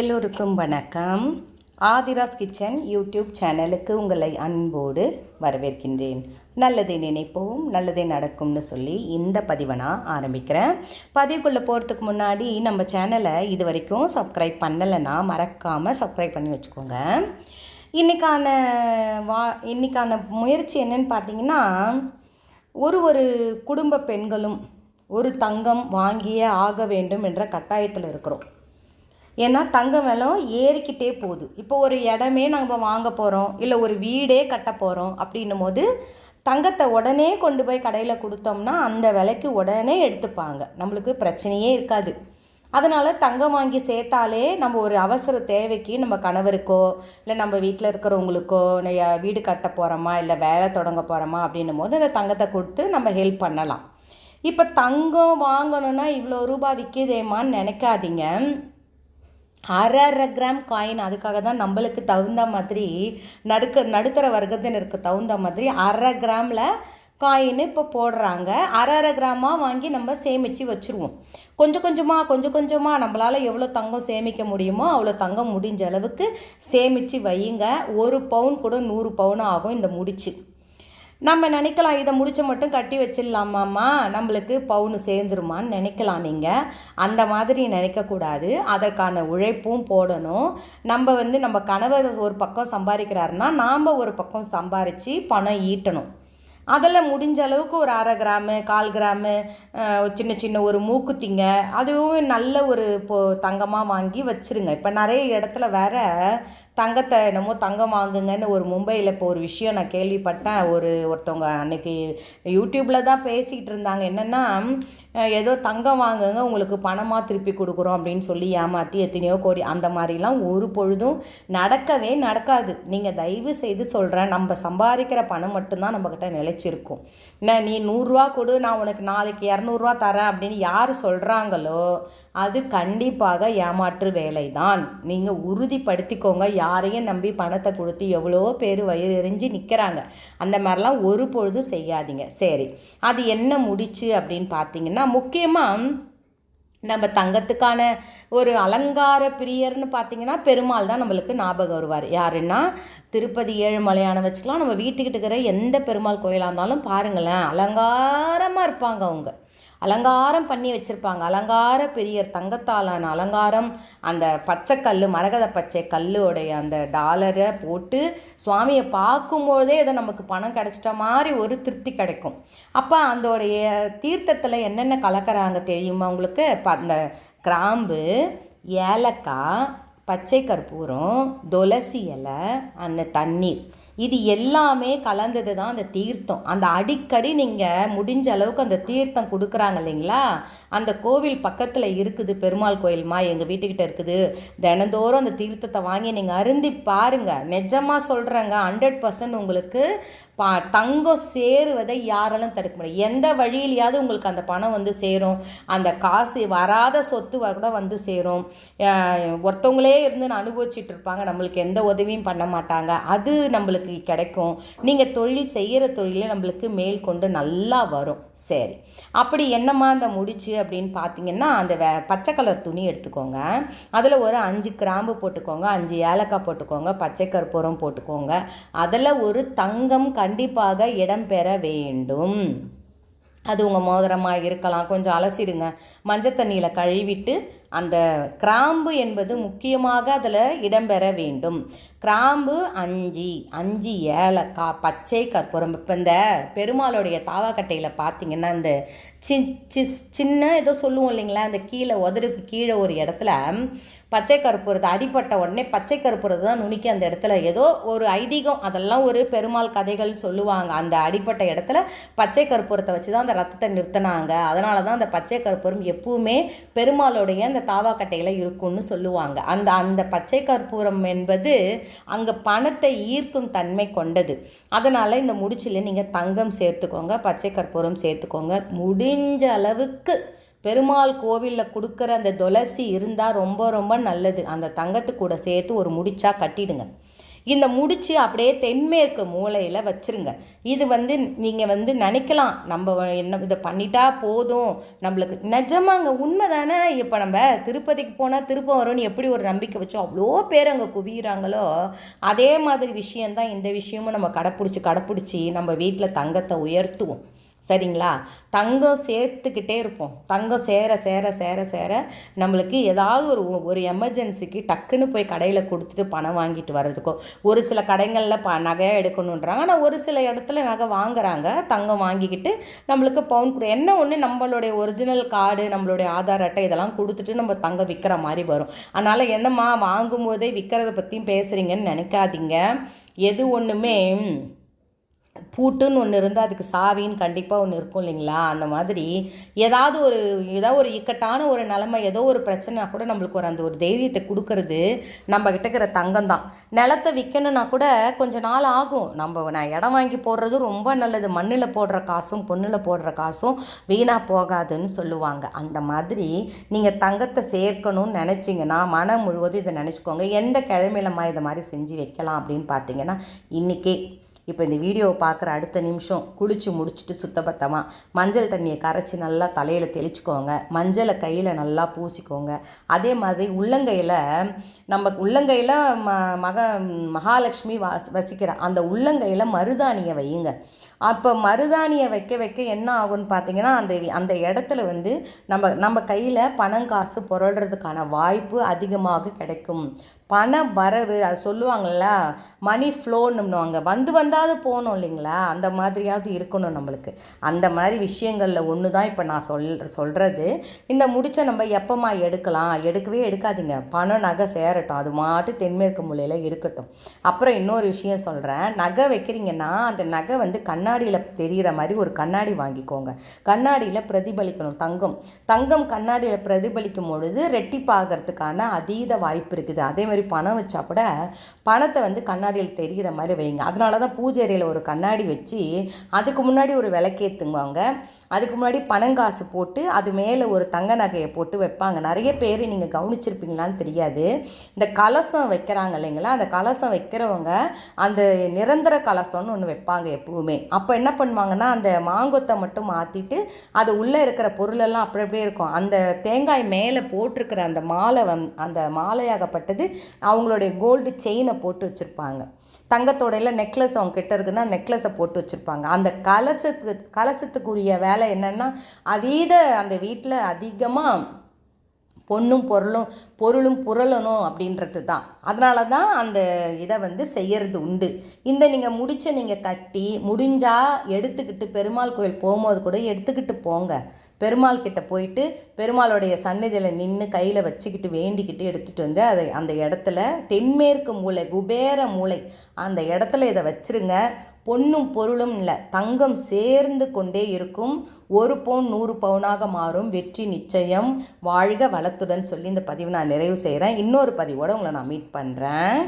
எல்லோருக்கும் வணக்கம். Aadhira's kitchen YouTube சேனலுக்கு உங்களை அன்போடு வரவேற்கின்றேன். நல்லதை நினைப்போம் நல்லதே நடக்கும்னு சொல்லி இந்த பதிவை நான் ஆரம்பிக்கிறேன். பதிவுக்குள்ளே போகிறதுக்கு முன்னாடி நம்ம சேனலை இது வரைக்கும் சப்ஸ்கிரைப் பண்ணலைன்னா மறக்காமல் சப்ஸ்கிரைப் பண்ணி வச்சுக்கோங்க. இன்றைக்கான வா இன்றைக்கான முயற்சி என்னன்னு பார்த்தீங்கன்னா ஒரு ஒரு குடும்ப பெண்களும் ஒரு தங்கம் வாங்கியே ஆக வேண்டும் என்ற கட்டாயத்தில் இருக்கிறோம். ஏன்னா தங்க விலம் ஏறிக்கிட்டே போகுது. இப்போ ஒரு இடமே நம்ம வாங்க போகிறோம் இல்லை ஒரு வீடே கட்ட போகிறோம் அப்படின்னும் போது தங்கத்தை உடனே கொண்டு போய் கடையில் கொடுத்தோம்னா அந்த விலைக்கு உடனே எடுத்துப்பாங்க. நம்மளுக்கு பிரச்சனையே இருக்காது. அதனால் தங்கம் வாங்கி சேர்த்தாலே நம்ம ஒரு அவசர தேவைக்கு நம்ம கணவருக்கோ இல்லை நம்ம வீட்டில் இருக்கிறவங்களுக்கோ வீடு கட்ட போகிறோமா இல்லை வேலை தொடங்க போகிறோமா அப்படின்னும் போது அந்த தங்கத்தை கொடுத்து நம்ம ஹெல்ப் பண்ணலாம். இப்போ தங்கம் வாங்கணுன்னா இவ்வளோ ரூபாய் விற்கிதேமான்னு நினைக்காதீங்க. அரை அரை கிராம் காயின் அதுக்காக தான் நம்மளுக்கு தகுந்த மாதிரி நடுக்க நடுத்தர வர்க்கத்தினருக்கு தகுந்த மாதிரி அரை கிராமில் காயின் இப்போ போடுறாங்க. அரை அரை கிராமாக வாங்கி நம்ம சேமித்து வச்சுருவோம். கொஞ்சம் கொஞ்சமாக கொஞ்சம் கொஞ்சமாக நம்மளால் எவ்வளோ தங்கம் சேமிக்க முடியுமோ அவ்வளோ தங்கம் முடிஞ்ச அளவுக்கு சேமித்து வையுங்க. ஒரு பவுன் கூட நூறு பவுன் ஆகும் இந்த முடிச்சு. நம்ம நினைக்கலாம் இதை முடிச்ச மட்டும் கட்டி வச்சிடலாமாம்மா நம்மளுக்கு பவுனு சேர்ந்துருமான்னு நினைக்கலாம் நீங்கள் அந்த மாதிரி நினைக்கக்கூடாது. அதற்கான உழைப்பும் போடணும். நம்ம வந்து நம்ம கணவர் ஒரு பக்கம் சம்பாதிக்கிறாருன்னா நாம் ஒரு பக்கம் சம்பாரித்து பணம் ஈட்டணும். அதில் முடிஞ்ச அளவுக்கு ஒரு அரை கிராமு கால் கிராமு சின்ன சின்ன ஒரு மூக்குத்திங்க அதுவும் நல்ல ஒரு இப்போ தங்கமாக வாங்கி வச்சுருங்க. இப்போ நிறைய இடத்துல வேற தங்கத்தை என்னமோ தங்கம் வாங்குங்கன்னு ஒரு மும்பையில் இப்போ ஒரு விஷயம் நான் கேள்விப்பட்டேன். ஒரு ஒருத்தவங்க அன்னைக்கு யூடியூப்பில் தான் பேசிகிட்டு இருந்தாங்க. என்னென்னா ஏதோ தங்கம் வாங்குங்க உங்களுக்கு பணமாக திருப்பி கொடுக்குறோம் அப்படின்னு சொல்லி ஏமாற்றி எத்தனையோ கோடி அந்த மாதிரிலாம் ஒரு பொழுதும் நடக்கவே நடக்காது. நீங்கள் தயவு செய்து சொல்கிறேன் நம்ம சம்பாதிக்கிற பணம் மட்டும்தான் நம்மக்கிட்ட நிலைச்சிருக்கும். என்ன நீ நூறுரூவா கொடு நான் உனக்கு நாளைக்கு இரநூறுவா தரேன் அப்படின்னு யார் சொல்கிறாங்களோ அது கண்டிப்பாக ஏமாற்று வேலை தான் நீங்கள் உறுதிப்படுத்திக்கோங்க. யாரையும் நம்பி பணத்தை கொடுத்து எவ்வளோ பேர் வயிறு எறிஞ்சு நிற்கிறாங்க அந்த மாதிரிலாம் ஒரு பொழுதும் செய்யாதீங்க. சரி அது என்ன முடிச்சு அப்படின்னு பார்த்தீங்கன்னா முக்கியமாக நம்ம தங்கத்துக்கான ஒரு அலங்கார பிரியர்னு பார்த்தீங்கன்னா பெருமாள் தான் நம்மளுக்கு ஞாபகம் வருவார். யாருன்னா திருப்பதி ஏழுமலையான வச்சுக்கலாம். நம்ம வீட்டுக்கிட்ட இருக்கிற எந்த பெருமாள் கோயிலாக இருந்தாலும் பாருங்களேன் அலங்காரமாக இருப்பாங்க அவங்க. அலங்காரம் பண்ணி வச்சுருப்பாங்க. அலங்கார பெரியர் தங்கத்தாலான அலங்காரம் அந்த பச்சை கல் மரகத பச்சை கல்லுடைய அந்த டாலரை போட்டு சுவாமியை பார்க்கும்பொழுதே இதை நமக்கு பணம் கிடச்சிட்ட மாதிரி ஒரு திருப்தி கிடைக்கும். அப்போ அதோடைய தீர்த்தத்தில் என்னென்ன கலக்கிறாங்க தெரியுமா உங்களுக்கு? இப்போ அந்த கிராம்பு ஏலக்காய் பச்சை கற்பூரம் துளசி இலை அந்த தண்ணீர். இது எல்லாமே கலந்தது தான் அந்த தீர்த்தம். அந்த அடிக்கடி நீங்கள் முடிஞ்ச அளவுக்கு அந்த தீர்த்தம் கொடுக்குறாங்க இல்லைங்களா? அந்த கோவில் பக்கத்தில் இருக்குது பெருமாள் கோயில்மா எங்கள் வீட்டுக்கிட்ட இருக்குது. தினந்தோறும் அந்த தீர்த்தத்தை வாங்கி நீங்கள் அருந்தி பாருங்கள் நிஜமாக சொல்கிறேங்க ஹண்ட்ரட் பர்சன்ட் உங்களுக்கு பா தங்கம் சேருவதை யாராலும் தடுக்க முடியாது எந்த வழியிலையாவது உங்களுக்கு அந்த பணம் வந்து சேரும். அந்த காசு வராத சொத்து கூட வந்து சேரும். ஒருத்தவங்களே இருந்து அனுபவிச்சுட்டு இருப்பாங்க. நம்மளுக்கு எந்த உதவியும் பண்ண மாட்டாங்க. அது நம்மளுக்கு கிடைக்கும். நீங்கள் தொழில் செய்கிற தொழிலே நம்மளுக்கு மேல் கொண்டு நல்லா வரும். சரி. அப்படி என்னம்மா அந்த முடிச்சு அப்படின்னு பார்த்தீங்கன்னா அந்த வே பச்சை கலர் துணி எடுத்துக்கோங்க. அதில் ஒரு அஞ்சு கிராம்பு போட்டுக்கோங்க. அஞ்சு ஏலக்காய் போட்டுக்கோங்க. பச்சை கற்பூரம் போட்டுக்கோங்க. அதில் ஒரு தங்கம் க கண்டிப்பாக இடம்பெற வேண்டும். அது உங்கள் மோதிரமாக இருக்கலாம். கொஞ்சம் அலசிடுங்க. மஞ்சள் தண்ணியில் கழுவிட்டு அந்த கிராம்பு என்பது முக்கியமாக அதில் இடம்பெற வேண்டும். கிராம்பு அஞ்சு அஞ்சு ஏலக்காய் பச்சை கற்பூரம். இப்போ இந்த பெருமாளுடைய தாவாக்கட்டையில் பார்த்தீங்கன்னா இந்த சி சிஸ் சின்ன ஏதோ சொல்லுவோம் இல்லைங்களா அந்த கீழே உதடுக்கு கீழே ஒரு இடத்துல பச்சை கற்பூரத்தை அடிப்பட்ட உடனே பச்சை கற்பூரத்தை தான் நுணுக்கி அந்த இடத்துல ஏதோ ஒரு ஐதீகம் அதெல்லாம் ஒரு பெருமாள் கதைகள் சொல்லுவாங்க. அந்த அடிப்பட்ட இடத்துல பச்சை கற்பூரத்தை வச்சு தான் அந்த ரத்தத்தை நிறுத்தினாங்க. அதனால தான் அந்த பச்சை கற்பூரம் எப்பவுமே பெருமாளுடைய அந்த தாவாக்கட்டையில் இருக்கும்னு சொல்லுவாங்க. அந்த அந்த பச்சை கற்பூரம் என்பது அங்கே பணத்தை ஈர்க்கும் தன்மை கொண்டது. அதனால் இந்த முடிச்சில் நீங்கள் தங்கம் சேர்த்துக்கோங்க பச்சை கற்பூரம் சேர்த்துக்கோங்க. முடிஞ்ச அளவுக்கு பெருமாள் கோவிலில் கொடுக்குற அந்த துளசி இருந்தால் ரொம்ப ரொம்ப நல்லது. அந்த தங்கத்து கூட சேர்த்து ஒரு முடிச்சா கட்டிடுங்க. இந்த முடிச்சு அப்படியே தென்மேற்கு மூலையில் வச்சுருங்க. இது வந்து நீங்கள் வந்து நினைக்கலாம். நம்ம என்ன இதை பண்ணிட்டா போதும். நம்மளுக்கு நிஜமாங்க உண்மை தானே இப்போ நம்ம திருப்பதிக்கு போனால் திருப்பம் வரும்னு எப்படி ஒரு நம்பிக்கை வச்சோம் அவ்வளோ பேர் அங்கே குவியிறாங்களோ அதே மாதிரி விஷயந்தான் இந்த விஷயமும் நம்ம கடைப்பிடிச்சி கடைப்பிடிச்சி நம்ம வீட்டில் தங்கத்தை உயர்த்துவோம். சரிங்களா? தங்கம் சேர்த்துக்கிட்டே இருப்போம். தங்கம் சேர சேர சேர சேர நம்மளுக்கு ஏதாவது ஒரு ஒரு எமர்ஜென்சிக்கு டக்குன்னு போய் கடையில் கொடுத்துட்டு பணம் வாங்கிட்டு வர்றதுக்கோ ஒரு சில கடைகளில் ப நகை எடுக்கணுன்றாங்க. ஆனால் ஒரு சில இடத்துல நகை வாங்குறாங்க. தங்கம் வாங்கிக்கிட்டு நம்மளுக்கு பவுன் கொடு என்ன ஒன்று நம்மளுடைய ஒரிஜினல் கார்டு நம்மளுடைய ஆதார் அட்டை இதெல்லாம் கொடுத்துட்டு நம்ம தங்கம் விற்கிற மாதிரி வரும். அதனால் என்னம்மா வாங்கும்போதே விற்கிறத பற்றியும் பேசுகிறீங்கன்னு நினைக்காதீங்க. எது ஒன்றுமே பூட்டுன்னு ஒன்று இருந்தால் அதுக்கு சாவின்னு கண்டிப்பாக ஒன்று இருக்கும் இல்லைங்களா? அந்த மாதிரி ஏதாவது ஒரு ஏதாவது ஒரு இக்கட்டான ஒரு நிலமை ஏதோ ஒரு பிரச்சனைனா கூட நம்மளுக்கு ஒரு அந்த ஒரு தைரியத்தை கொடுக்கறது நம்ம கிட்ட இருக்கிற தங்கம் தான். நிலத்தை விற்கணும்னா கூட கொஞ்சம் நாள் ஆகும். நம்ம நான் இடம் வாங்கி போடுறது ரொம்ப நல்லது. மண்ணில் போடுற காசும் பொண்ணில் போடுற காசும் வீணாக போகாதுன்னு சொல்லுவாங்க. அந்த மாதிரி நீங்கள் தங்கத்தை சேர்க்கணும்னு நினச்சிங்கன்னா மனம் முழுவதும் இதை நினச்சிக்கோங்க. எந்த கிழமையிலம்மா இதை மாதிரி செஞ்சு வைக்கலாம் அப்படின்னு பார்த்தீங்கன்னா இன்றைக்கே இப்போ இந்த வீடியோவை பார்க்குற அடுத்த நிமிஷம் குளித்து முடிச்சுட்டு சுத்தபத்தமாக மஞ்சள் தண்ணியை கரைச்சி நல்லா தலையில் தெளிச்சுக்கோங்க. மஞ்சளை கையில் நல்லா பூசிக்கோங்க. அதே மாதிரி உள்ளங்கையில் நம்ம உள்ளங்கையில் ம மக மகாலட்சுமி வாஸ் வசிக்கிற அந்த உள்ளங்கையில் மருதாணியை வையுங்க. அப்போ மருதாணியை வைக்க வைக்க என்ன ஆகும்னு பார்த்தீங்கன்னா அந்த அந்த இடத்துல வந்து நம்ம நம்ம கையில் பணம் காசு புரள்றதுக்கான வாய்ப்பு அதிகமாக கிடைக்கும். பண வரவு அது சொல்லுவாங்கள்ல மணி ஃப்ளோன்னுவாங்க வந்து வந்தாவது போகணும் இல்லைங்களா? அந்த மாதிரியாவது இருக்கணும் நம்மளுக்கு. அந்த மாதிரி விஷயங்களில் ஒன்று தான் இப்போ நான் சொல் சொல்கிறது இந்த முடிச்ச நம்ம எப்போம்மா எடுக்கலாம்? எடுக்கவே எடுக்காதீங்க. பணம் நகை சேரட்டும். அது மாட்டு தென்மேற்கு மூலையில் இருக்கட்டும். அப்புறம் இன்னொரு விஷயம் சொல்கிறேன் நகை வைக்கிறீங்கன்னா அந்த நகை வந்து கண்ணாடியில் தெரிகிற மாதிரி ஒரு கண்ணாடி வாங்கிக்கோங்க. கண்ணாடியில் பிரதிபலிக்கணும். தங்கம். தங்கம் கண்ணாடியில் பிரதிபலிக்கும் பொழுது ரெட்டிப்பாகிறதுக்கான அதீத வாய்ப்பு இருக்குது. அதே மாதிரி பணம் வச்சா கூட பணத்தை வந்து கண்ணாடியில் தெரிகிற மாதிரி வைங்க. அதனால தான் பூஜை அறையில் ஒரு கண்ணாடி வச்சு அதுக்கு முன்னாடி ஒரு விளக்கேற்றுங்குவாங்க அதுக்கு முன்னாடி பணங்காசு போட்டு அது மேலே ஒரு தங்க நகையை போட்டு வைப்பாங்க. நிறைய பேர் நீங்கள் கவனிச்சிருப்பீங்களான்னு தெரியாது. இந்த கலசம் வைக்கிறாங்க இல்லைங்களா? அந்த கலசம் வைக்கிறவங்க அந்த நிரந்தர கலசம்னு ஒன்று வைப்பாங்க எப்பவுமே. அப்போ என்ன பண்ணுவாங்கன்னா அந்த மாங்கொத்தை மட்டும் மாற்றிட்டு அது உள்ளே இருக்கிற பொருளெல்லாம் அப்படி அப்படியே இருக்கும். அந்த தேங்காய் மேலே போட்டிருக்கிற அந்த மாலை வந் அந்த மாலையாகப்பட்டது அவங்களுடைய கோல்டு செயினை போட்டு வச்சுருப்பாங்க. தங்கத்தோடையில் நெக்லஸ் அவங்க கிட்ட இருக்குன்னா நெக்லஸை போட்டு வச்சுருப்பாங்க. அந்த கலசத்துக்கு கலசத்துக்குரிய வேலை என்னென்னா அதீத அந்த வீட்டில் அதிகமாக பொண்ணும் பொருளும் பொருளும் புரளணும் அப்படின்றது தான் அதனால தான் அந்த இதை வந்து செய்கிறது உண்டு. இந்த நீங்கள் முடிச்ச நீங்கள் கட்டி முடிஞ்சால் எடுத்துக்கிட்டு பெருமாள் கோயில் போகும்போது கூட எடுத்துக்கிட்டு போங்க. பெருமாள் கிட்ட போயிட்டு பெருமாளுடைய சந்நிதியில் நின்று கையில் வச்சுக்கிட்டு வேண்டிக்கிட்டு எடுத்துகிட்டு வந்து அதை அந்த இடத்துல தென்மேற்கு மூளை குபேர மூளை அந்த இடத்துல இதை வச்சுருங்க. பொன்னும் பொருளும் இல்லை தங்கம் சேர்ந்து கொண்டே இருக்கும். ஒரு பவுன் நூறு பவுனாக மாறும். வெற்றி நிச்சயம். வாழ்க வளத்துடன் சொல்லி இந்த பதிவு நான் நிறைவு செய்கிறேன் இன்னொரு பதிவோடு உங்களை நான் மீட் பண்ணுறேன்